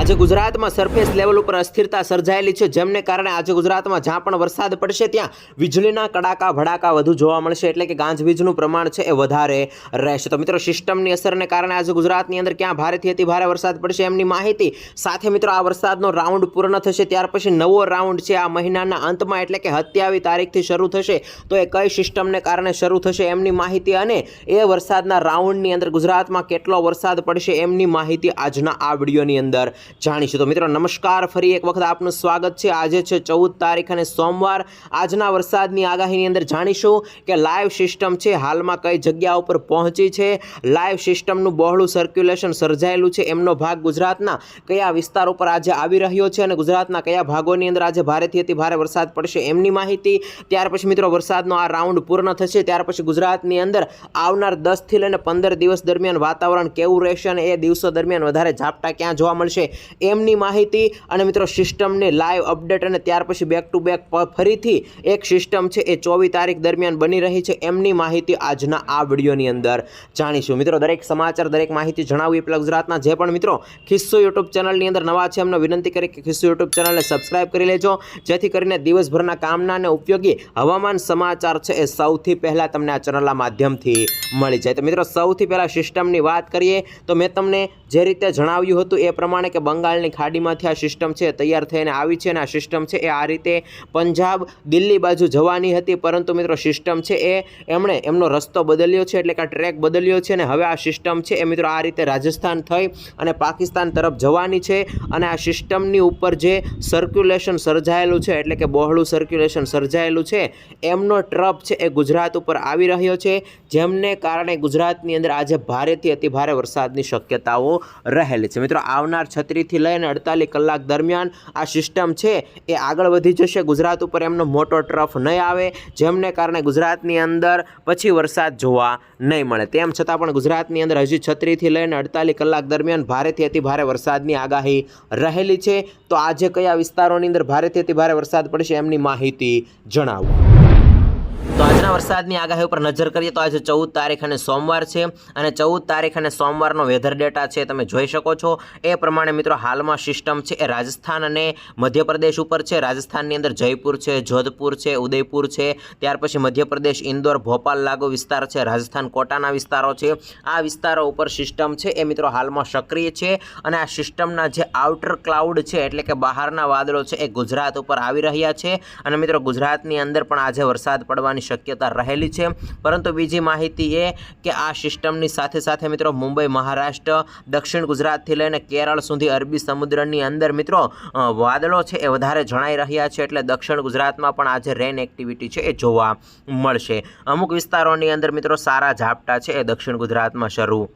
આજે ગુજરાતમાં surface level ઉપર અસ્થિરતા સર્જાયેલી છે. જેમને કારણે આજે ગુજરાતમાં જ્યાં પણ વરસાદ પડશે, ત્યાં વીજળીના કડાકા, ભડાકા વધુ જોવા મળશે. એટલે કે ગાંજવીજનું પ્રમાણ છે એ વધારે રહેશે. તો મિત્રો, સિસ્ટમની અસરને કારણે આજે ગુજરાતની અંદર ક્યાં ભારેથી અતિ ભારે વરસાદ પડશે એમની માહિતી સાથે મિત્રો, આ વરસાદનો રાઉન્ડ પૂર્ણ થશે. ત્યાર પછી નવો રાઉન્ડ છે આ મહિનાના અંતમાં. એટલે કે હત્યાવી તારીખથી શરૂ થશે. તો એ કઈ સિસ્ટમને કારણે શરૂ થશે એમની માહિતી અને એ વરસાદના રાઉન્ડની અંદર ગુજરાતમાં કેટલો વરસાદ પડશે એમની માહિતી આજના આ વિડીયોની અંદર જાણીશું. તો મિત્રો, નમસ્કાર. ફરી એક વખત આપનું સ્વાગત છે. આજે છે ચૌદ તારીખ અને સોમવાર. આજના વરસાદની આગાહીની અંદર જાણીશું કે લાઈવ સિસ્ટમ છે. હાલમાં કઈ જગ્યા ઉપર પહોંચી છે? લાઈવ સિસ્ટમનું બહોળું સર્ક્યુલેશન સર્જાયેલું છે. એમનો ભાગ ગુજરાતના કયા વિસ્તાર ઉપર આજે આવી રહ્યો છે અને ગુજરાતના કયા ભાગોની અંદર આજે ભારેથી અતિ ભારે વરસાદ પડશે એમની માહિતી. ત્યાર પછી મિત્રો, વરસાદનો આ રાઉન્ડ પૂર્ણ થશે. ત્યાર પછી ગુજરાતની અંદર આવનાર દસથી લઈને પંદર દિવસ દરમિયાન વાતાવરણ કેવું રહેશે અને એ દિવસો દરમિયાન વધારે ઝાપટા ક્યાં જોવા મળશે? એમની માહિતી. અને મિત્રો, સિસ્ટમની લાઈવ અપડેટ અને ત્યાર પછી બેક ટુ બેક ફરીથી એક સિસ્ટમ છે, એ ચોવીસ તારીખ દરમિયાન બની રહી છે. એમની માહિતી આજના આ વિડીયોની અંદર જાણીશું. મિત્રો, દરેક સમાચાર, દરેક માહિતી જણાવવી પ્લગ ગુજરાતના જે પણ મિત્રો, ખિસ્સો યુટ્યુબ ચેનલની અંદર નવા છે, એમને વિનંતી કરી કે ખિસ્સો યુટ્યુબ ચેનલને સબસ્ક્રાઈબ કરી લેજો. જેથી કરીને દિવસભરના કામના અને ઉપયોગી હવામાન સમાચાર છે, એ સૌથી પહેલાં તમને આ ચેનલના માધ્યમથી મળી જાય. તો મિત્રો, સૌથી પહેલાં સિસ્ટમની વાત કરીએ, તો મેં તમને જે રીતે જણાવ્યું હતું એ પ્રમાણે કે બંગાળની ખાડીમાંથી આ સિસ્ટમ છે, તૈયાર થઈને આવી છે અને આ સિસ્ટમ છે એ આ રીતે પંજાબ દિલ્હી બાજુ જવાની હતી. પરંતુ મિત્રો, સિસ્ટમ છે એ એમણે એમનો રસ્તો બદલ્યો છે, એટલે કે આ ટ્રેક બદલ્યો છે અને હવે આ સિસ્ટમ છે એ મિત્રો આ રીતે રાજસ્થાન થઈ અને પાકિસ્તાન તરફ જવાની છે અને આ સિસ્ટમની ઉપર જે સર્ક્યુલેશન સર્જાયેલું છે, એટલે કે બહોળું સર્ક્યુલેશન સર્જાયેલું છે, એમનો ટ્રપ છે એ ગુજરાત ઉપર આવી રહ્યો છે, જેમને કારણે ગુજરાતની અંદર આજે ભારેથી અતિ ભારે વરસાદની શક્યતાઓ રહેલી છે. મિત્રો, આવનાર છત્રીથી લઈને અડતાલીસ કલાક દરમિયાન આ સિસ્ટમ છે એ આગળ વધી જશે. ગુજરાત ઉપર એમનો મોટો ટ્રફ નહીં આવે, જેમને કારણે ગુજરાતની અંદર પછી વરસાદ જોવા નહીં મળે. તેમ છતાં પણ ગુજરાતની અંદર હજી છત્રીથી લઈને અડતાલીસ કલાક દરમિયાન ભારેથી અતિ ભારે વરસાદની આગાહી રહેલી છે. તો આજે કયા વિસ્તારોની અંદર ભારેથી અતિ ભારે વરસાદ પડશે એમની માહિતી જણાવો. તો આજના વરસાદની આગાહી ઉપર નજર કરીએ તો આજે ચૌદ તારીખ અને સોમવાર છે અને ચૌદ તારીખ અને સોમવારનો વેધર ડેટા છે, તમે જોઈ શકો છો. એ પ્રમાણે મિત્રો હાલમાં સિસ્ટમ છે એ રાજસ્થાન અને મધ્યપ્રદેશ ઉપર છે. રાજસ્થાનની અંદર જયપુર છે, જોધપુર છે, ઉદયપુર છે. ત્યાર પછી મધ્યપ્રદેશ, ઇન્દોર, ભોપાલ, લાગુ વિસ્તાર છે. રાજસ્થાન, કોટાના વિસ્તારો છે. આ વિસ્તારો ઉપર સિસ્ટમ છે એ મિત્રો હાલમાં સક્રિય છે અને આ સિસ્ટમના જે આઉટર ક્લાઉડ છે એટલે કે બહારના વાદળો છે એ ગુજરાત ઉપર આવી રહ્યા છે. અને મિત્રો ગુજરાતની અંદર પણ આજે વરસાદ પડવાની શક્યતા રહેલી છે. પરંતુ બીજી માહિતી એ કે આ સિસ્ટમની સાથે સાથે મિત્રો મુંબઈ, મહારાષ્ટ્ર, દક્ષિણ ગુજરાતથી લઈને કેરળ સુધી અરબી સમુદ્રની અંદર મિત્રો વાદળો છે એ વધારે જણાઈ રહ્યા છે. એટલે દક્ષિણ ગુજરાતમાં પણ આજે રેન એક્ટિવિટી છે એ જોવા મળશે. અમુક વિસ્તારોની અંદર મિત્રો સારા ઝાપટા છે એ દક્ષિણ ગુજરાતમાં શરૂ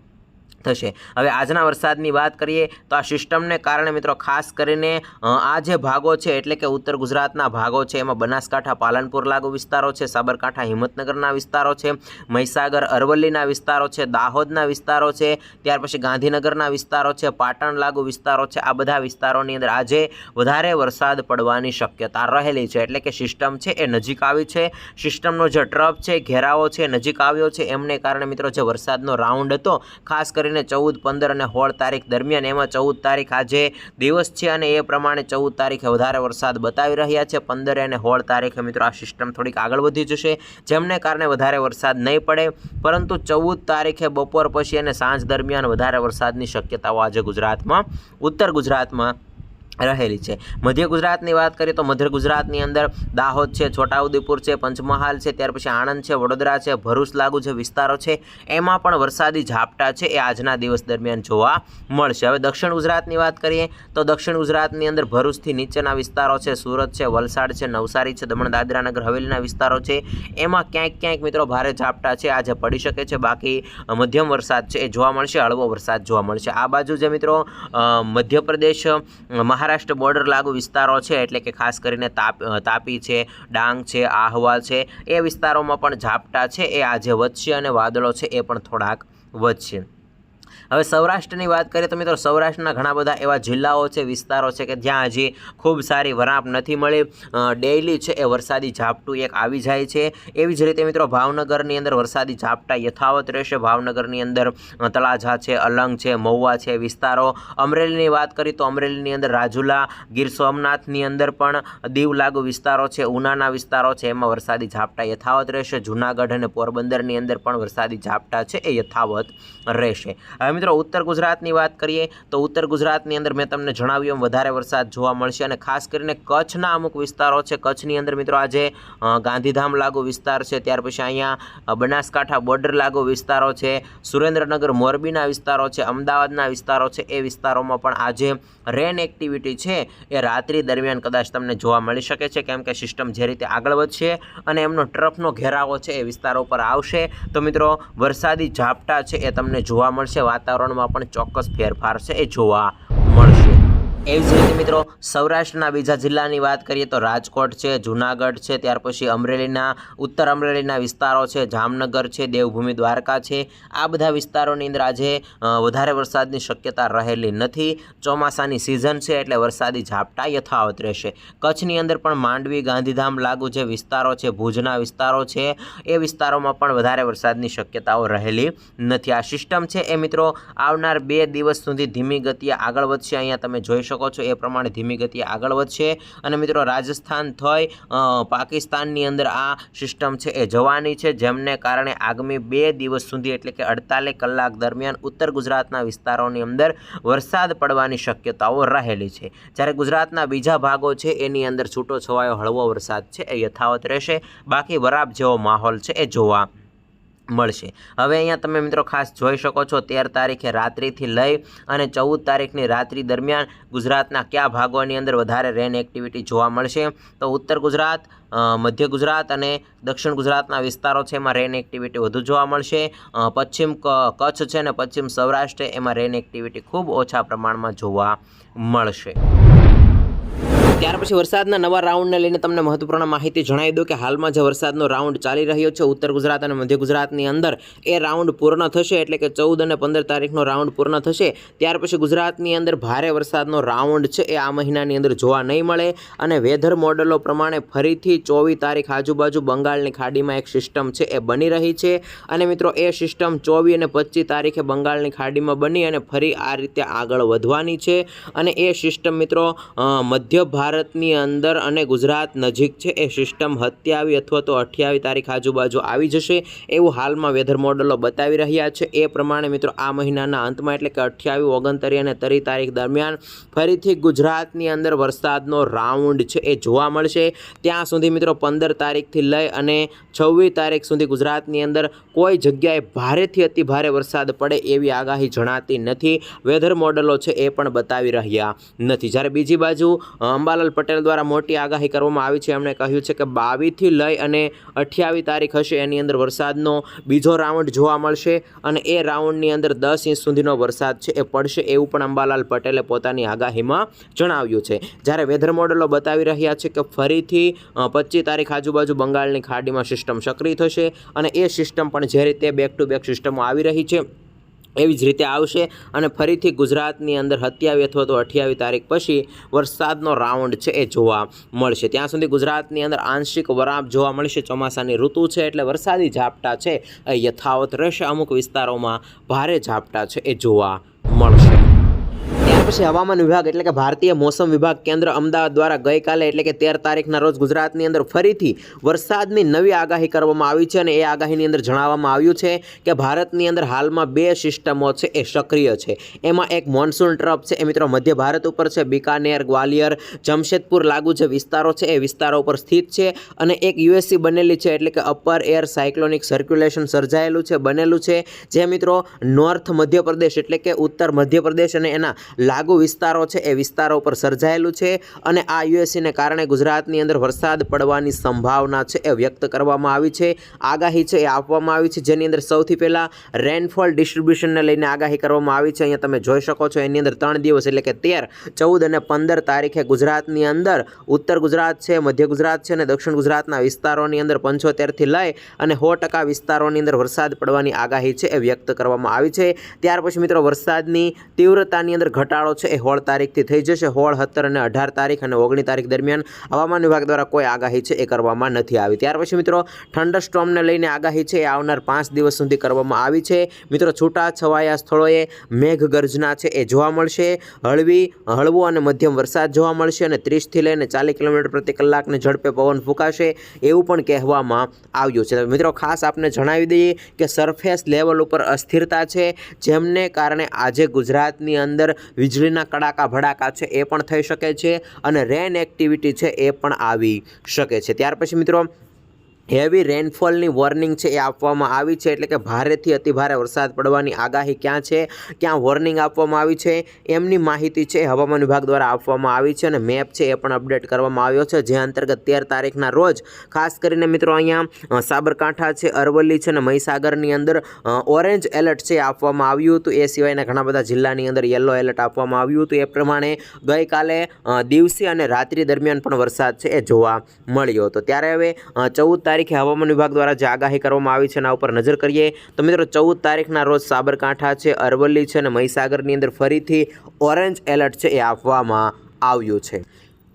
થશે. હવે આજના વરસાદની વાત કરીએ તો આ સિસ્ટમને કારણે મિત્રો ખાસ કરીને આ જે ભાગો છે, એટલે કે ઉત્તર ગુજરાતના ભાગો છે, એમાં બનાસકાંઠા, પાલનપુર લાગુ વિસ્તારો છે, સાબરકાંઠા, હિંમતનગરના વિસ્તારો છે, મહીસાગર, અરવલ્લીના વિસ્તારો છે, દાહોદના વિસ્તારો છે, ત્યાર પછી ગાંધીનગરના વિસ્તારો છે, પાટણ લાગુ વિસ્તારો છે, આ બધા વિસ્તારોની અંદર આજે વધારે વરસાદ પડવાની શક્યતા રહેલી છે. એટલે કે સિસ્ટમ છે એ નજીક આવી છે. સિસ્ટમનો જે ટ્રપ છે, ઘેરાવો છે, નજીક આવ્યો છે, એમને કારણે મિત્રો જે વરસાદનો રાઉન્ડ હતો, ખાસ કરીને ચૌદ, પંદર અને સોળ તારીખ દરમિયાન, એમાં ચૌદ તારીખ આજે દિવસ છે અને એ પ્રમાણે ચૌદ તારીખે વધારે વરસાદ બતાવી રહ્યા છે. પંદરે અને સોળ તારીખે મિત્રો આ સિસ્ટમ થોડીક આગળ વધી જશે, જેમને કારણે વધારે વરસાદ નહીં પડે. પરંતુ ચૌદ તારીખે બપોર પછી અને સાંજ દરમિયાન વધારે વરસાદની શક્યતાઓ આજે ગુજરાતમાં, ઉત્તર ગુજરાતમાં રહેલી છે. મધ્ય ગુજરાતની વાત કરીએ તો મધ્ય ગુજરાતની અંદર દાહોદ છે છોટાઉદેપુર છે પંચમહાલ છે ત્યાર પછી આણંદ છે વડોદરા છે ભરૂચ લાગુ જે વિસ્તારો છે એમાં પણ વરસાદી ઝાપટા છે એ આજના દિવસ દરમિયાન જોવા મળશે. હવે દક્ષિણ ગુજરાતની વાત કરીએ તો દક્ષિણ ગુજરાતની અંદર ભરૂચથી નીચેના વિસ્તારો છે સુરત છે વલસાડ છે નવસારી છે દમણ દાદરાનગર હવેલીના વિસ્તારો છે એમાં ક્યાંક ક્યાંક મિત્રો ભારે ઝાપટા છે આજે પડી શકે છે બાકી મધ્યમ વરસાદ છે એ જોવા મળશે હળવો વરસાદ જોવા મળશે. આ બાજુ જે મિત્રો મધ્યપ્રદેશ અ, મહારાષ્ટ્ર બોર્ડર લાગુ વિસ્તારો છે, એટલે કે ખાસ કરીને તાપ તાપી છે, ડાંગ છે આહવા છે, એ વિસ્તારોમાં પણ ઝાપટા છે, એ આજે વધશે અને વાદળો છે એ પણ થોડાક વધશે. હવે સૌરાષ્ટ્રની વાત કરીએ તો મિત્રો સૌરાષ્ટ્રના ઘણા બધા એવા જિલ્લાઓ છે, વિસ્તારો છે કે જ્યાં હજી ખૂબ સારી વરાપ નથી મળી. ડેઇલી છે એ વરસાદી ઝાપટું એક આવી જાય છે. એવી જ રીતે મિત્રો ભાવનગરની અંદર વરસાદી ઝાપટા યથાવત રહેશે. ભાવનગરની અંદર તળાજા છે, અલંગ છે, મહુવા છે, વિસ્તારો. અમરેલીની વાત કરીએ તો અમરેલીની અંદર રાજુલા, ગીર સોમનાથની અંદર પણ દીવ લાગુ વિસ્તારો છે, ઉનાના વિસ્તારો છે, એમાં વરસાદી ઝાપટા યથાવત રહેશે. જૂનાગઢ અને પોરબંદરની અંદર પણ વરસાદી ઝાપટા છે એ યથાવત રહેશે. હવે મિત્રો, ઉત્તર ગુજરાતની વાત કરીએ તો ઉત્તર ગુજરાતની અંદર મેં તમને જણાવ્યું એમ વધારે વરસાદ જોવા મળશે અને ખાસ કરીને કચ્છના અમુક વિસ્તારો છે. કચ્છની અંદર મિત્રો, આજે ગાંધીધામ લાગુ વિસ્તાર છે. ત્યાર પછી અહીંયા બનાસકાંઠા બોર્ડર લાગુ વિસ્તારો છે. સુરેન્દ્રનગર મોરબીના વિસ્તારો છે. અમદાવાદના વિસ્તારો છે. એ વિસ્તારોમાં પણ આજે રેન એક્ટિવિટી છે. એ રાત્રિ દરમિયાન કદાચ તમને જોવા મળી શકે છે. કેમ કે સિસ્ટમ જે રીતે આગળ વધશે અને એમનો ટ્રફનો ઘેરાવો છે એ વિસ્તારો પર આવશે. તો મિત્રો, વરસાદી ઝાપટા છે એ તમને જોવા મળશે. વાતાવરણમાં પણ ચોક્કસ ફેરફાર છે એ જોવા એવી જ રીતે મિત્રો, સૌરાષ્ટ્રના બીજા જિલ્લાની વાત કરીએ તો રાજકોટ છે, જુનાગઢ છે, ત્યાર પછી અમરેલીના, ઉત્તર અમરેલીના વિસ્તારો છે, જામનગર છે, દેવભૂમિ દ્વારકા છે. આ બધા વિસ્તારોની અંદર આજે વધારે વરસાદની શક્યતા રહેલી નથી. ચોમાસાની સિઝન છે એટલે વરસાદી ઝાપટા યથાવત રહેશે. કચ્છની અંદર પણ માંડવી, ગાંધીધામ લાગુ જે વિસ્તારો છે, ભુજના વિસ્તારો છે, એ વિસ્તારોમાં પણ વધારે વરસાદની શક્યતાઓ રહેલી નથી. આ સિસ્ટમ છે એ મિત્રો, આવનાર બે દિવસ સુધી ધીમી ગતિએ આગળ વધશે. અહીંયા તમે જોઈ શકો છો. એ પ્રમાણે ધીમી ગતિએ આગળ વધશે. અને મિત્રો, રાજસ્થાન થઈ પાકિસ્તાનની અંદર આ સિસ્ટમ છે એ જવાની છે, જેમને કારણે આગામી બે દિવસ સુધી એટલે કે અડતાલીસ કલાક દરમિયાન ઉત્તર ગુજરાતના વિસ્તારોની અંદર વરસાદ પડવાની શક્યતાઓ રહેલી છે. જ્યારે ગુજરાતના બીજા ભાગો છે, એની અંદર છૂટો છવાયો હળવો વરસાદ છે, એ યથાવત રહેશે. બાકી વરાપ જેવો માહોલ છે એ જોવા મળશે. હવે અહીંયા તમે મિત્રો ખાસ જોઈ શકો છો, તેર તારીખે રાત્રિથી લઈ અને ચૌદ તારીખની રાત્રિ દરમિયાન ગુજરાતના કયા ભાગોની અંદર વધારે રેન એક્ટિવિટી જોવા મળશે. તો ઉત્તર ગુજરાત મધ્ય ગુજરાત અને દક્ષિણ ગુજરાતના વિસ્તારો છે એમાં રેન એક્ટિવિટી વધુ જોવા મળશે. પશ્ચિમ કચ્છ છે અને પશ્ચિમ સૌરાષ્ટ્ર એમાં રેન એક્ટિવિટી ખૂબ ઓછા પ્રમાણમાં જોવા મળશે. ત્યાર પછી વરસાદના નવા રાઉન્ડને લઈને તમને મહત્વપૂર્ણ માહિતી જણાવી દઉં કે હાલમાં જે વરસાદનો રાઉન્ડ ચાલી રહ્યો છે, ઉત્તર ગુજરાત અને મધ્ય ગુજરાતની અંદર એ રાઉન્ડ પૂર્ણ થશે એટલે કે ચૌદ અને પંદર તારીખનો રાઉન્ડ પૂર્ણ થશે. ત્યાર પછી ગુજરાતની અંદર ભારે વરસાદનો રાઉન્ડ છે, એ આ મહિનાની અંદર જોવા નહીં મળે અને વેધર મોડલો પ્રમાણે ફરીથી ચોવીસ તારીખ આજુબાજુ બંગાળની ખાડીમાં એક સિસ્ટમ છે, એ બની રહી છે. અને મિત્રો, એ સિસ્ટમ ચોવીસ અને પચીસ તારીખે બંગાળની ખાડીમાં બની અને ફરી આ રીતે આગળ વધવાની છે. અને એ સિસ્ટમ મિત્રો મધ્ય ભારતની અંદર અને ગુજરાત નજીક છે એ સિસ્ટમ સત્યાવી અથવા તો અઠ્યાવી તારીખ આજુબાજુ આવી જશે એવું હાલમાં વેધર મોડલો બતાવી રહ્યા છે. એ પ્રમાણે મિત્રો આ મહિનાના અંતમાં એટલે કે અઠ્યાવી ઓગણતરી અને તરી તારીખ દરમિયાન ફરીથી ગુજરાતની અંદર વરસાદનો રાઉન્ડ છે એ જોવા મળશે. ત્યાં સુધી મિત્રો પંદર તારીખથી લઈ અને છવ્વીસ તારીખ સુધી ગુજરાતની અંદર કોઈ જગ્યાએ ભારેથી અતિ ભારે વરસાદ પડે એવી આગાહી જણાતી નથી. વેધર મોડલો છે એ પણ બતાવી રહ્યા નથી. જ્યારે બીજી બાજુ અ, અંબાલાલ પટેલ દ્વારા મોટી આગાહી કરવામાં આવી છે. એમણે કહ્યું છે કે બાવીસથી લઈ અને અઠ્યાવીસ તારીખ હશે એની અંદર વરસાદનો બીજો રાઉન્ડ જોવા મળશે અને એ રાઉન્ડની અંદર દસ ઇંચ સુધીનો વરસાદ છે એ પડશે એવું પણ અંબાલાલ પટેલે પોતાની આગાહીમાં જણાવ્યું છે. જ્યારે વેધર મોડેલો બતાવી રહ્યા છે કે ફરીથી પચીસ તારીખ આજુબાજુ બંગાળની ખાડીમાં સિસ્ટમ સક્રિય થશે અને એ સિસ્ટમ પણ જે રીતે બેક ટુ બેક સિસ્ટમો આવી રહી છે એવી જ રીતે આવશે અને ફરીથી ગુજરાતની અંદર સત્યાવી અથવા તો અઠ્યાવી તારીખ પછી વરસાદનો રાઉન્ડ છે એ જોવા મળશે. ત્યાં સુધી ગુજરાતની અંદર આંશિક વરાપ જોવા મળશે. ચોમાસાની ઋતુ છે એટલે વરસાદી ઝાપટા છે એ યથાવત રહેશે. અમુક વિસ્તારોમાં ભારે ઝાપટા છે એ જોવા મળશે. પછી હવામાન વિભાગ એટલે કે ભારતીય મોસમ વિભાગ કેન્દ્ર અમદાવાદ દ્વારા ગઈકાલે એટલે કે તેર તારીખના રોજ ગુજરાતની અંદર ફરીથી વરસાદની નવી આગાહી કરવામાં આવી છે અને એ આગાહીની અંદર જણાવવામાં આવ્યું છે કે ભારતની અંદર હાલમાં બે સિસ્ટમો છે, એ સક્રિય છે. એમાં એક મોન્સૂન ટ્રફ છે, એ મિત્રો મધ્ય ભારત ઉપર છે, બિકાનેર, ગ્વાલિયર, જમશેદપુર લાગુ જે વિસ્તારો છે, એ વિસ્તારો ઉપર સ્થિત છે અને એક યુએસસી બનેલી છે, એટલે કે અપર એર સાયક્લોનિક સર્ક્યુલેશન સર્જાયેલું છે, બનેલું છે. જે મિત્રો નોર્થ મધ્યપ્રદેશ એટલે કે ઉત્તર મધ્યપ્રદેશ અને એના લાગુ વિસ્તારો છે, એ વિસ્તારો ઉપર સર્જાયેલું છે અને આ યુએસસીને કારણે ગુજરાતની અંદર વરસાદ પડવાની સંભાવના છે એ વ્યક્ત કરવામાં આવી છે. આગાહી છે એ આપવામાં આવી છે. જેની અંદર સૌથી પહેલાં રેનફોલ ડિસ્ટ્રીબ્યુશનને લઈને આગાહી કરવામાં આવી છે. અહીંયા તમે જોઈ શકો છો એની અંદર ત્રણ દિવસ એટલે કે તેર, ચૌદ અને પંદર તારીખે ગુજરાતની અંદર ઉત્તર ગુજરાત છે, મધ્ય ગુજરાત છે અને દક્ષિણ ગુજરાતના વિસ્તારોની અંદર પંચોતેરથી લઈ અને સો ટકા વિસ્તારોની અંદર વરસાદ પડવાની આગાહી છે એ વ્યક્ત કરવામાં આવી છે. ત્યાર પછી મિત્રો વરસાદની તીવ્રતાની અંદર ઘટાડો છે, એ સોળ તારીખથી થઈ જશે. સોળ સત્તર અને અઢાર તારીખ અને ઓગણીસ તારીખ દરમિયાન હવામાન વિભાગ દ્વારા કોઈ આગાહી છે એ કરવામાં નથી આવી. ત્યાર પછી મિત્રો થંડર સ્ટોમને લઈને આગાહી છે એ આવનાર પાંચ દિવસ સુધી કરવામાં આવી છે. મિત્રો છૂટા છવાયા સ્થળોએ મેઘ ગર્જના છે એ જોવા મળશે. હળવી, હળવો અને મધ્યમ વરસાદ જોવા મળશે અને ત્રીસથી લઈને ચાલીસ કિલોમીટર પ્રતિ કલાકને ઝડપે પવન ફૂંકાશે એવું પણ કહેવામાં આવ્યું છે. મિત્રો, ખાસ આપને જણાવી દઈએ કે સરફેસ લેવલ ઉપર અસ્થિરતા છે, જેમને કારણે આજે ગુજરાતની અંદર વીજળીના કડાકા ભડાકા છે એ પણ થઈ શકે છે અને રેન એક્ટિવિટી છે એ પણ આવી શકે છે. ત્યાર પછી મિત્રો હેવી રેનફોલની વોર્નિંગ છે એ આપવામાં આવી છે, એટલે કે ભારેથી અતિભારે વરસાદ પડવાની આગાહી ક્યાં છે, ક્યાં વોર્નિંગ આપવામાં આવી છે, એમની માહિતી છે હવામાન વિભાગ દ્વારા આપવામાં આવી છે અને મેપ છે એ પણ અપડેટ કરવામાં આવ્યો છે, જે અંતર્ગત તેર તારીખના રોજ, ખાસ કરીને મિત્રો અહીંયા સાબરકાંઠા છે, અરવલ્લી છે અને મહીસાગરની અંદર ઓરેન્જ એલર્ટ છે આપવામાં આવ્યું હતું, એ સિવાયના ઘણા બધા જિલ્લાની અંદર યલો એલર્ટ આપવામાં આવ્યું હતું, એ પ્રમાણે ગઈકાલે દિવસે અને રાત્રિ દરમિયાન પણ વરસાદ છે એ જોવા મળ્યો હતો. ત્યારે હવે ચૌદ તારીખે હવામાન વિભાગ દ્વારા જે આગાહી કરવામાં આવી છે એના ઉપર નજર કરીએ તો મિત્રો ચૌદ તારીખના રોજ સાબરકાંઠા છે, અરવલ્લી છે અને મહીસાગરની અંદર ફરીથી ઓરેન્જ એલર્ટ છે એ આપવામાં આવ્યું છે.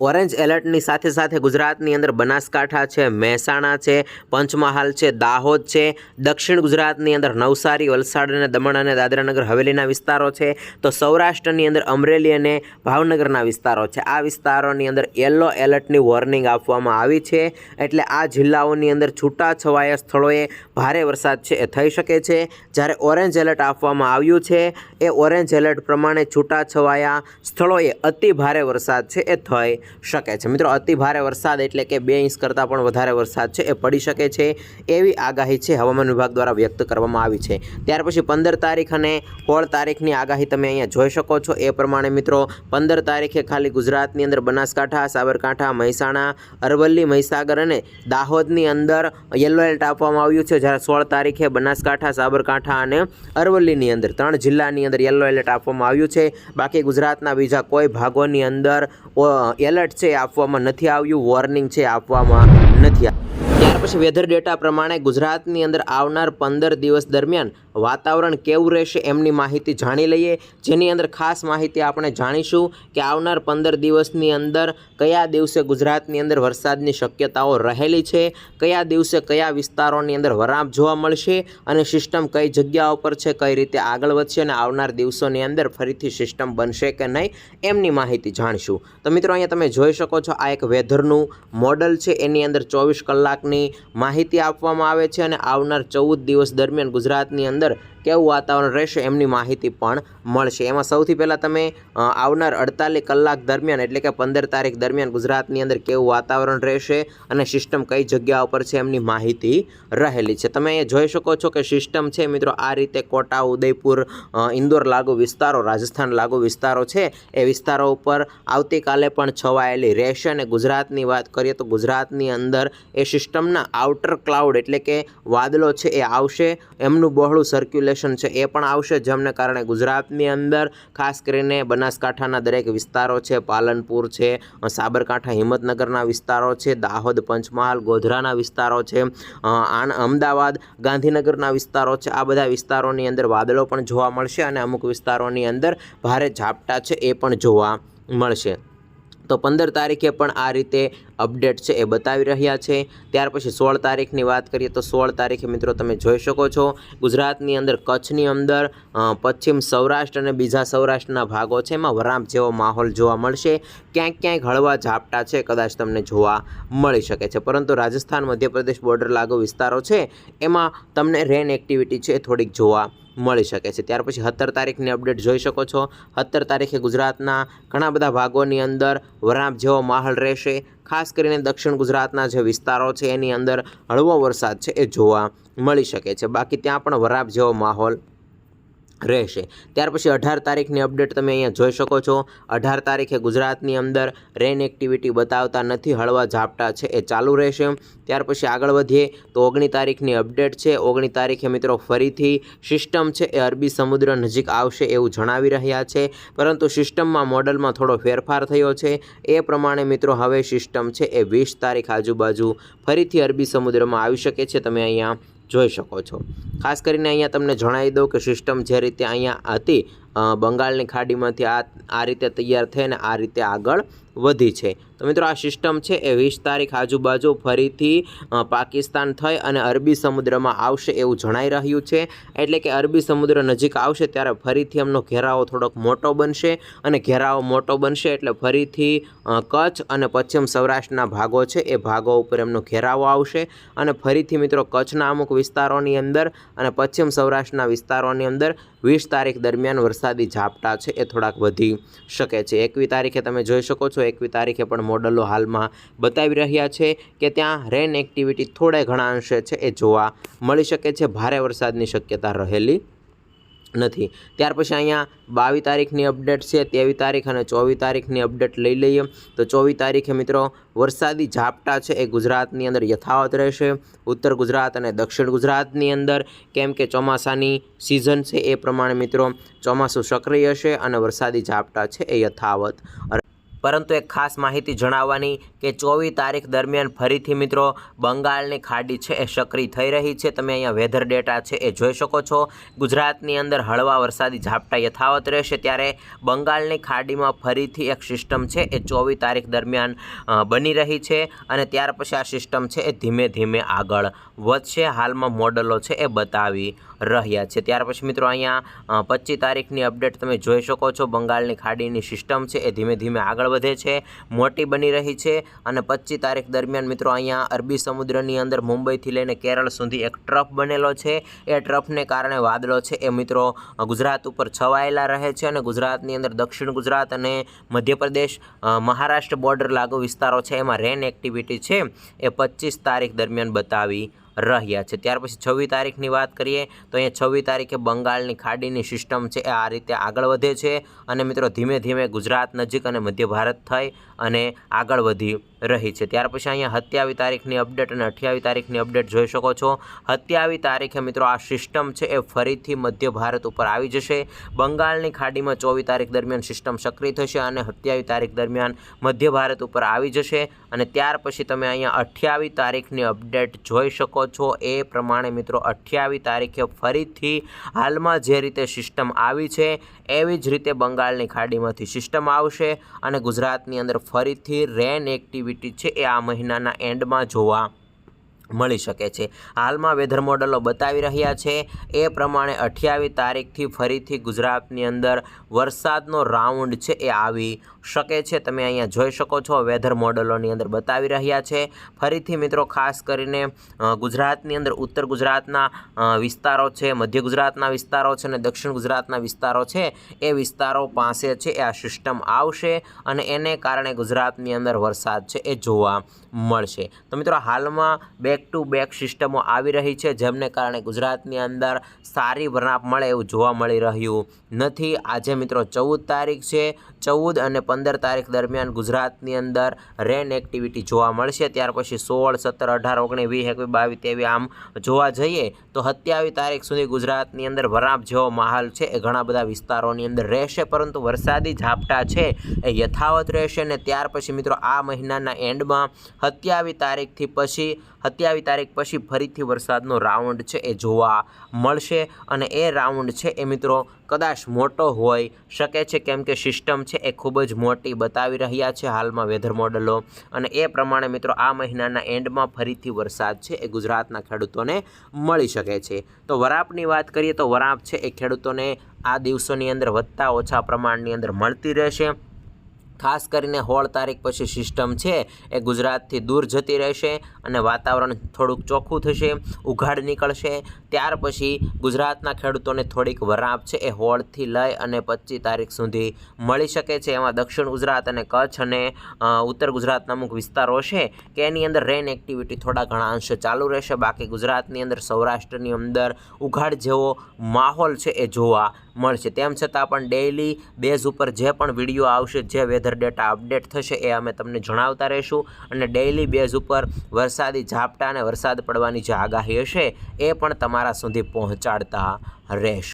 ઓરેન્જ એલર્ટની સાથે સાથે ગુજરાતની અંદર બનાસકાંઠા છે, મહેસાણા છે, પંચમહાલ છે, દાહોદ છે, દક્ષિણ ગુજરાતની અંદર નવસારી, વલસાડ અને દમણ અને દાદરાનગર હવેલીના વિસ્તારો છે. તો સૌરાષ્ટ્રની અંદર અમરેલી અને ભાવનગરના વિસ્તારો છે. આ વિસ્તારોની અંદર યલો એલર્ટની વોર્નિંગ આપવામાં આવી છે. એટલે આ જિલ્લાઓની અંદર છૂટાછવાયા સ્થળોએ ભારે વરસાદ છે એ થઈ શકે છે. જ્યારે ઓરેન્જ એલર્ટ આપવામાં આવ્યું છે, એ ઓરેન્જ એલર્ટ પ્રમાણે છૂટાછવાયા સ્થળોએ અતિ ભારે વરસાદ છે એ થઈ શકે છે. મિત્રો, અતિ ભારે વરસાદ એટલે કે બે ઇંચ કરતાં પણ વધારે વરસાદ છે એ પડી શકે છે એવી આગાહી છે હવામાન વિભાગ દ્વારા વ્યક્ત કરવામાં આવી છે. ત્યાર પછી પંદર તારીખ અને સોળ તારીખની આગાહી તમે અહીંયા જોઈ શકો છો. એ પ્રમાણે મિત્રો, પંદર તારીખે ખાલી ગુજરાતની અંદર બનાસકાંઠા, સાબરકાંઠા, મહેસાણા, અરવલ્લી, મહીસાગર અને દાહોદની અંદર યલો એલર્ટ આપવામાં આવ્યું છે. જ્યારે સોળ તારીખે બનાસકાંઠા, સાબરકાંઠા અને અરવલ્લીની અંદર ત્રણ જિલ્લાની અંદર યલો એલર્ટ આપવામાં આવ્યું છે. બાકી ગુજરાતના બીજા કોઈ ભાગોની અંદર એલર્ટ છે આપવામાં નથી આવ્યું વોર્નિંગ છે આપવામાં નથી પછી વેધર ડેટા પ્રમાણે ગુજરાતની અંદર આવનાર પંદર દિવસ દરમિયાન વાતાવરણ કેવું રહેશે એમની માહિતી જાણી લઈએ. જેની અંદર ખાસ માહિતી આપણે જાણીશું કે આવનાર પંદર દિવસની અંદર કયા દિવસે ગુજરાતની અંદર વરસાદની શક્યતાઓ રહેલી છે, કયા દિવસે કયા વિસ્તારોની અંદર વરાપ જોવા મળશે અને સિસ્ટમ કઈ જગ્યાઓ પર છે, કઈ રીતે આગળ વધશે અને આવનાર દિવસોની અંદર ફરીથી સિસ્ટમ બનશે કે નહીં, એમની માહિતી જાણીશું. તો મિત્રો, અહીંયા તમે જોઈ શકો છો આ એક વેધરનું મોડલ છે. એની અંદર ચોવીસ કલાકની માહિતી આપવામાં આવે છે અને આવનાર ચૌદ દિવસ દરમિયાન ગુજરાતની અંદર કેવું વાતાવરણ રહેશે એમની માહિતી પણ મળશે. એમાં સૌથી પહેલાં તમે આવનાર અડતાલીસ કલાક દરમિયાન એટલે કે પંદર તારીખ દરમિયાન ગુજરાતની અંદર કેવું વાતાવરણ રહેશે અને સિસ્ટમ કઈ જગ્યા ઉપર છે એમની માહિતી રહેલી છે. તમે અહીંયા જોઈ શકો છો કે સિસ્ટમ છે મિત્રો આ રીતે કોટા, ઉદયપુર ઇન્દોર લાગુ વિસ્તારો, રાજસ્થાન લાગુ વિસ્તારો છે. એ વિસ્તારો ઉપર આવતીકાલે પણ છવાયેલી રહેશે અને ગુજરાતની વાત કરીએ તો ગુજરાતની અંદર એ સિસ્ટમના આઉટર ક્લાઉડ એટલે કે વાદળો છે એ આવશે. એમનું બહોળું સર્ક્યુલેશન છે એ પણ આવશે, જેમને કારણે ગુજરાતની અંદર ખાસ કરીને બનાસકાંઠાના દરેક વિસ્તારો છે, પાલનપુર છે, સાબરકાંઠા, હિંમતનગરના વિસ્તારો છે, દાહોદ, પંચમહાલ, ગોધરાના વિસ્તારો છે આણ, અમદાવાદ, ગાંધીનગરના વિસ્તારો છે, આ બધા વિસ્તારોની અંદર વાદળો પણ જોવા મળશે અને અમુક વિસ્તારોની અંદર ભારે ઝાપટા છે એ પણ જોવા મળશે. તો પંદર તારીખે પણ આ રીતે અપડેટ છે એ બતાવી રહ્યા છે. ત્યાર પછી સોળ તારીખની વાત કરીએ તો સોળ તારીખે મિત્રો તમે જોઈ શકો છો, ગુજરાતની અંદર કચ્છની અંદર પશ્ચિમ સૌરાષ્ટ્ર અને બીજા સૌરાષ્ટ્રના ભાગો છે, એમાં વરાપ જેવો માહોલ જોવા મળશે. ક્યાંક ક્યાંક હળવા ઝાપટા છે, કદાચ તમને જોવા મળી શકે છે. પરંતુ રાજસ્થાન, મધ્યપ્રદેશ, બોર્ડર લાગુ વિસ્તારો છે, એમાં તમને રેન એક્ટિવિટી છે એ થોડીક જોવા મળી શકે છે. ત્યાર પછી સત્તર તારીખની અપડેટ જોઈ શકો છો. સત્તર તારીખે ગુજરાતના ઘણા બધા ભાગોની અંદર વરાપ જેવો માહોલ રહેશે. ખાસ કરીને દક્ષિણ ગુજરાતના જે વિસ્તારો છે, એની અંદર હળવો વરસાદ છે એ જોવા મળી શકે છે. બાકી ત્યાં પણ વરાપ જેવો માહોલ રહેશે. ત્યાર પછી અઢાર તારીખની અપડેટ તમે અહીંયા જોઈ શકો છો. અઢાર તારીખે ગુજરાતની અંદર રેન એક્ટિવિટી બતાવતા નથી, હળવા ઝાપટા છે એ ચાલુ રહેશે. ત્યાર પછી આગળ વધીએ તો ઓગણી તારીખની અપડેટ છે. ઓગણી તારીખે મિત્રો ફરીથી સિસ્ટમ છે એ અરબી સમુદ્ર નજીક આવશે એવું જણાવી રહ્યા છે. પરંતુ સિસ્ટમમાં મોડલમાં થોડો ફેરફાર થયો છે. એ પ્રમાણે મિત્રો હવે સિસ્ટમ છે એ વીસ તારીખ આજુબાજુ ફરીથી અરબી સમુદ્રમાં આવી શકે છે. તમે અહીંયા જોઈ શકો છો. ખાસ કરીને અહીંયા તમને જણાવી દઉં કે સિસ્ટમ જે રીતે અહીંયા હતી બંગાળની ખાડીમાંથી આ આ રીતે તૈયાર થઈને આ રીતે આગળ વધી છે. તો મિત્રો આ સિસ્ટમ છે એ વીસ તારીખ આજુબાજુ ફરીથી પાકિસ્તાન થઈ અને અરબી સમુદ્રમાં આવશે એવું જણાઈ રહ્યું છે. એટલે કે અરબી સમુદ્ર નજીક આવશે ત્યારે ફરીથી એમનો ઘેરાવો થોડોક મોટો બનશે અને ઘેરાવો મોટો બનશે એટલે ફરીથી કચ્છ અને પશ્ચિમ સૌરાષ્ટ્રના ભાગો છે એ ભાગો ઉપર એમનો ઘેરાવો આવશે. અને ફરીથી મિત્રો કચ્છના અમુક વિસ્તારોની અંદર અને પશ્ચિમ સૌરાષ્ટ્રના વિસ્તારોની અંદર વીસ તારીખ દરમિયાન વરસાદી ઝાપટા છે એ થોડાક વધી શકે છે. એકવી તારીખે તમે જોઈ શકો છો, એકવી તારીખે પણ મોડલો હાલમાં બતાવી રહ્યા છે કે ત્યાં રેન એક્ટિવિટી થોડે ઘણા અંશે છે એ જોવા મળી શકે છે. ભારે વરસાદની શક્યતા રહેલી નથી. ત્યાર પછી અહીંયા બાવીસ તારીખની અપડેટ છે તેવી તારીખ અને ચોવીસ તારીખની અપડેટ લઈ લઈએ. તો ચોવીસ તારીખે મિત્રો વરસાદી ઝાપટા છે એ ગુજરાતની અંદર યથાવત રહેશે. ઉત્તર ગુજરાત અને દક્ષિણ ગુજરાતની અંદર કેમ કે ચોમાસાની સિઝન છે એ પ્રમાણે મિત્રો ચોમાસું સક્રિય હશે અને વરસાદી ઝાપટા છે એ યથાવત પરંતુ એક ખાસ માહિતી જણાવવાની કે ચોવીસ તારીખ દરમિયાન ફરીથી મિત્રો બંગાળની ખાડી છે એ સક્રિય થઈ રહી છે. તમે અહીંયા વેધર ડેટા છે એ જોઈ શકો છો. ગુજરાતની અંદર હળવા વરસાદી ઝાપટા યથાવત રહેશે ત્યારે બંગાળની ખાડીમાં ફરીથી એક સિસ્ટમ છે એ ચોવીસ તારીખ દરમિયાન બની રહી છે અને ત્યાર પછી આ સિસ્ટમ છે એ ધીમે ધીમે આગળ વધશે. હાલમાં મોડલો છે એ બતાવી રહ્યા છે. ત્યાર પછી મિત્રો અહીંયા પચીસ તારીખની અપડેટ તમે જોઈ શકો છો. બંગાળની ખાડીની સિસ્ટમ છે, એ ધીમે ધીમે આગળ વધે છે, મોટી બની રહી છે અને પચીસ તારીખ દરમિયાન મિત્રો અહીંયા અરબી સમુદ્રની અંદર મુંબઈથી લઈને કેરળ સુધી એક ટ્રફ બનેલો છે. એ ટ્રફને કારણે વાદળો છે, એ મિત્રો ગુજરાત ઉપર છવાયેલા રહે છે અને ગુજરાતની અંદર દક્ષિણ ગુજરાત અને મધ્યપ્રદેશ મહારાષ્ટ્ર બોર્ડર લાગુ વિસ્તારો છે. એમાં રેન એક્ટિવિટી છે, એ પચીસ તારીખ દરમિયાન બતાવી રહ્યા છે. ત્યાર પછી છવ્વીસ તારીખની વાત કરીએ તો અહીંયા છવ્વીસ તારીખે બંગાળની ખાડીની સિસ્ટમ છે એ આ રીતે આગળ વધે છે. અને મિત્રો, ધીમે ધીમે ગુજરાત નજીક અને મધ્ય ભારત થઈ અને આગળ વધી રહી છે. ત્યાર પછી અહીંયા હત્યાવી તારીખની અપડેટ અને અઠ્યાવી તારીખની અપડેટ જોઈ શકો છો. હત્યાવી તારીખે મિત્રો આ સિસ્ટમ છે એ ફરીથી મધ્ય ભારત ઉપર આવી જશે. બંગાળની ખાડીમાં ચોવીસ તારીખ દરમિયાન સિસ્ટમ સક્રિય થશે અને હત્યાવી તારીખ દરમિયાન મધ્ય ભારત ઉપર આવી જશે. અને ત્યાર પછી તમે અહીંયા અઠ્યાવી તારીખની અપડેટ જોઈ શકો છો. એ પ્રમાણે મિત્રો અઠ્યાવી તારીખે ફરીથી હાલમાં જે રીતે સિસ્ટમ આવી છે એવી જ રીતે બંગાળની ખાડીમાંથી સિસ્ટમ આવશે અને ગુજરાતની અંદર ફરીથી રેન એક્ટિવિટી છે એ આ મહિનાના એન્ડમાં જોવા મળી શકે છે. હાલમાં વેધર મોડલો બતાવી રહ્યા છે. એ પ્રમાણે અઠ્યાવીસ તારીખથી ફરીથી ગુજરાતની અંદર વરસાદનો રાઉન્ડ છે એ આવી શકે છે. તમે અહીંયા જોઈ શકો છો, વેધર મોડલોની અંદર બતાવી રહ્યા છે. ફરીથી મિત્રો, ખાસ કરીને ગુજરાતની અંદર ઉત્તર ગુજરાતના વિસ્તારો છે, મધ્ય ગુજરાતના વિસ્તારો છે અને દક્ષિણ ગુજરાતના વિસ્તારો છે, એ વિસ્તારો પાસે છે આ સિસ્ટમ આવશે અને એને કારણે ગુજરાતની અંદર વરસાદ છે, એ જોવા મળશે. તો મિત્રો, હાલમાં બેક ટુ બેક સિસ્ટમો આવી રહી છે, જેમને કારણે ગુજરાતની અંદર સારી વરનાપ મળે એવું જોવા મળી રહ્યું નથી. આજે મિત્રો, ચૌદ તારીખ છે. ચૌદ અને પંદર તારીખ દરમિયાન ગુજરાતની અંદર રેન એક્ટિવિટી જોવા મળશે. ત્યાર પછી સોળ, સત્તર, અઢાર, ઓગણીસ, વીસ, એકવીસ, બાવીસ તેવી આમ જોવા જઈએ તો સત્યાવીસ તારીખ સુધી ગુજરાતની અંદર વરાપ જેવો માહોલ છે. એ ઘણા બધા વિસ્તારોની અંદર રહેશે, પરંતુ વરસાદી ઝાપટા છે એ યથાવત રહેશે ને ત્યાર પછી મિત્રો આ મહિનાના એન્ડમાં સત્યાવીસ તારીખથી પછી, સત્યાવીસ તારીખ પછી ફરીથી વરસાદનો રાઉન્ડ છે એ જોવા મળશે અને એ રાઉન્ડ છે એ મિત્રો કદાચ મોટો હોઈ શકે છે કેમ કે સિસ્ટમ છે એ ખૂબ જ મોટી બતાવી રહ્યા છે હાલમાં વેધર મોડલો અને એ પ્રમાણે મિત્રો આ મહિનાના એન્ડમાં ફરીથી વરસાદ છે, એ ગુજરાતના ખેડૂતોને મળી શકે છે. તો વરાપની વાત કરીએ તો વરાપ છે એ ખેડૂતોને આ દિવસોની અંદર વધતા ઓછા પ્રમાણની અંદર મળતી રહેશે. ખાસ કરીને હોળ તારીખ પછી સિસ્ટમ છે એ ગુજરાતથી દૂર જતી રહેશે અને વાતાવરણ થોડુંક ચોખ્ખું થશે, ઉઘાડ નીકળશે. ત્યાર પછી ગુજરાતના ખેડૂતોને થોડીક વરાપ છે એ હોળથી લઈ અને પચીસ તારીખ સુધી મળી શકે છે. એમાં દક્ષિણ ગુજરાત અને કચ્છ અને ઉત્તર ગુજરાતના અમુક વિસ્તારો છે કે એની અંદર રેન એક્ટિવિટી થોડા ઘણા અંશે ચાલુ રહેશે. બાકી ગુજરાતની અંદર સૌરાષ્ટ્રની અંદર ઉઘાડ જેવો માહોલ છે એ જોવા મળશે. તેમ છતાં પણ ડેઇલી બેઝ ઉપર જે પણ વીડિયો આવશે, જે વેધર ડેટા અપડેટ થશે એ અમે તમને જણાવતા રહીશું. અને ડેઇલી બેઝ ઉપર વરસાદી ઝાપટા અને વરસાદ પડવાની જે આગાહી હશે, એ પણ તમારા સુધી પહોંચાડતા રહેશું.